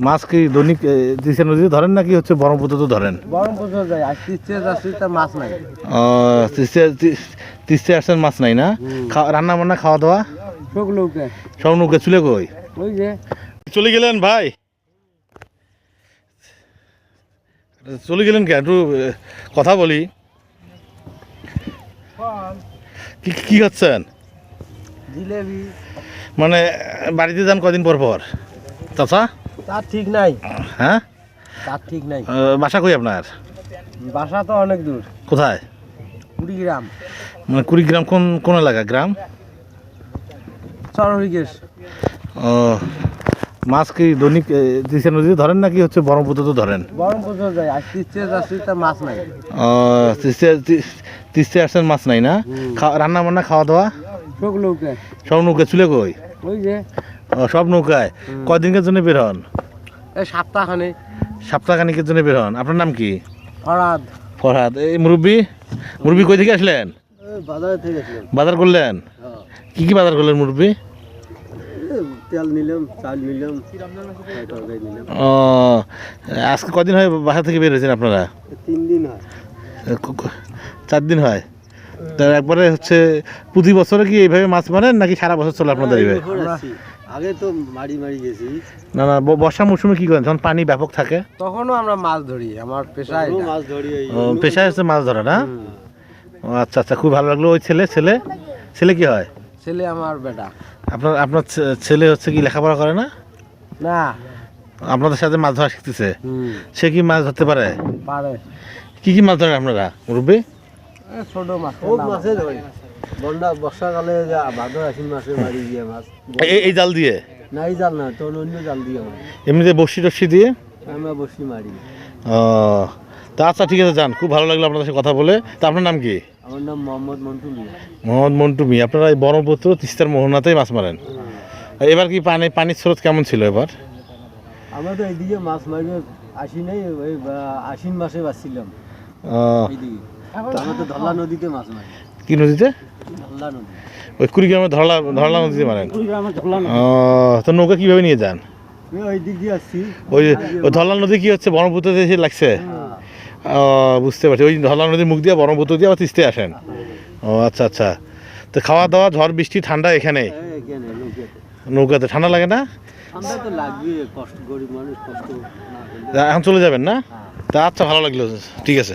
মাছ কি দৈনিক তিস্তা নদীতে ধরেন নাকি হচ্ছে ব্রহ্মপুত্রতে ধরেন? বরং বছর যায় আর তিচ্ছে যাচ্ছি তার মাছ নাই। তিস্তা- তি- আসছেন মাছ নাই না? রান্না বান্না খাওয়া দাওয়া সব নৌকে চুলে কই? চলে গেলেন ভাই? চলে গেলেন কে? একটু কথা বলি। কি কি খাচ্ছেন? মানে বাড়িতে যান কদিন পর পর? চাচা? তার ঠিক নাই। হ্যাঁ? তার ঠিক নাই। বাসা কই আপনার? বাসা তো অনেক দূর। কোথায়? কুড়িগ্রাম। মানে কুড়িগ্রাম কোন কোন এলাকা? গ্রাম? চরহরিকেশ ও মাছ কি দৈনিক তিস্তা নদীতে ধরেন নাকি হচ্ছে ব্রহ্মপুত্রতে ধরেন? বরং বছর যায় আর তিচ্ছে যাচ্ছি তার মাছ নাই। ও, তিস্তা- তি- তিস্তায় আসছেন মাছ নাই না? রান্না বান্না খাওয়া দাওয়া সব লোকে সব নৌকা চুলে কই? ওই যে। সব নৌকায়। কদিনকের জন্য বের হন? সপ্তাহখানে সপ্তাহখানিকের জন্য বের হন। আপনার নাম কি? ফরাদ। ফরহাদ এই মুরব্বী? মুরব্বী কই থেকে আসলেন? বাজারে থেকে গেছিলাম বাজার করলেন? কি কি বাজার করলেন মুরব্বী? তেল নিলাম চাল নিলাম ও আজকে কদিন হয় বাসা থেকে বের হয়েছেন আপনারা? তিন দিন হয়। চার দিন হয়? তা একবারে হচ্ছে প্রতি বছরে কি এইভাবে মাছ মারেন নাকি সারা বছর চলে আপনাদের এইভাবে? আগে তো মারি মারি গেছি। না না বর্ষা মৌসুমে কি করেন? যখন পানি ব্যাপক থাকে? তখনও আমরা মাছ ধরি আমার পেশায় মাছ ধরি পেশায় হচ্ছে মাছ ধরা না? ও আচ্ছা আচ্ছা খুব ভালো লাগল। ওই ছেলে ছেলে? ছেলে কি হয়? ছেলে আমার বেটা। আপনার আপনার ছেলে হচ্ছে কি লেখাপড়া করে না? না। আপনাদের সাথে মাছ ধরা শিখতেছে? সে কি মাছ ধরতে পারে? পারে। কি কি মাছ ধরে আপনারা মুরব্বী? ছোট মাছ খুব মাছে ধরি বন্যা বর্ষাকালে যা ভাদ্র আশ্বিন মাসে মারি গিয়ে মাছ। এই এই জাল দিয়ে? নাই জাল না তোর অন্য জাল দিয়ে মারি এমনিতে বসি টসি দিয়ে? আমরা বসি মারি ও তা আচ্ছা ঠিক আছে যান। খুব ভালো লাগল আপনাদের সাথে কথা বলে। তা আপনার নাম কি? আমার নাম মোহাম্মদ মন্টু মিয়া। মোহাম্মদ মন্টু মি আপনারা এই ব্রহ্মপুত্র তিস্তার মোহনাতেই মাছ মারেন এবার কি পানি পানির স্রোত কেমন ছিল এবার আমরা তো এইদিকে মাছ মারি আসি নাই ওই আশ্বিন মাসে বাঁচছিলাম এইদিকে। আমরা তো ধলা নদীতে মাছ মারি। কি নদীতে? ধলা নদী। ওই কুড়িগ্রামে ধরলা ধরলা নদীতে মারেন ও তো নৌকা কীভাবে নিয়ে যান? ওই ওই দিক দিয়ে আসছি। ওই ওই ধরলা নদী কি হচ্ছে? ব্রহ্মপুত্রতে এসে লাগছে? ও বুঝতে পারছি। ওই ধরলা নদীর মুখ দিয়ে ব্রহ্মপুত্র দিয়ে আবার তিস্তে আসেন। ও আচ্ছা আচ্ছা। তো খাওয়া দাওয়া ঝড় বৃষ্টি ঠান্ডা এখানে? নৌকাতে। নৌকাতে। ঠান্ডা লাগে না? ঠান্ডা তো লাগবে কষ্ট গরিব মানুষ কষ্ট না করলে এখন চলে যাবেন না? তা আচ্ছা ভালো লাগল। ঠিক আছে।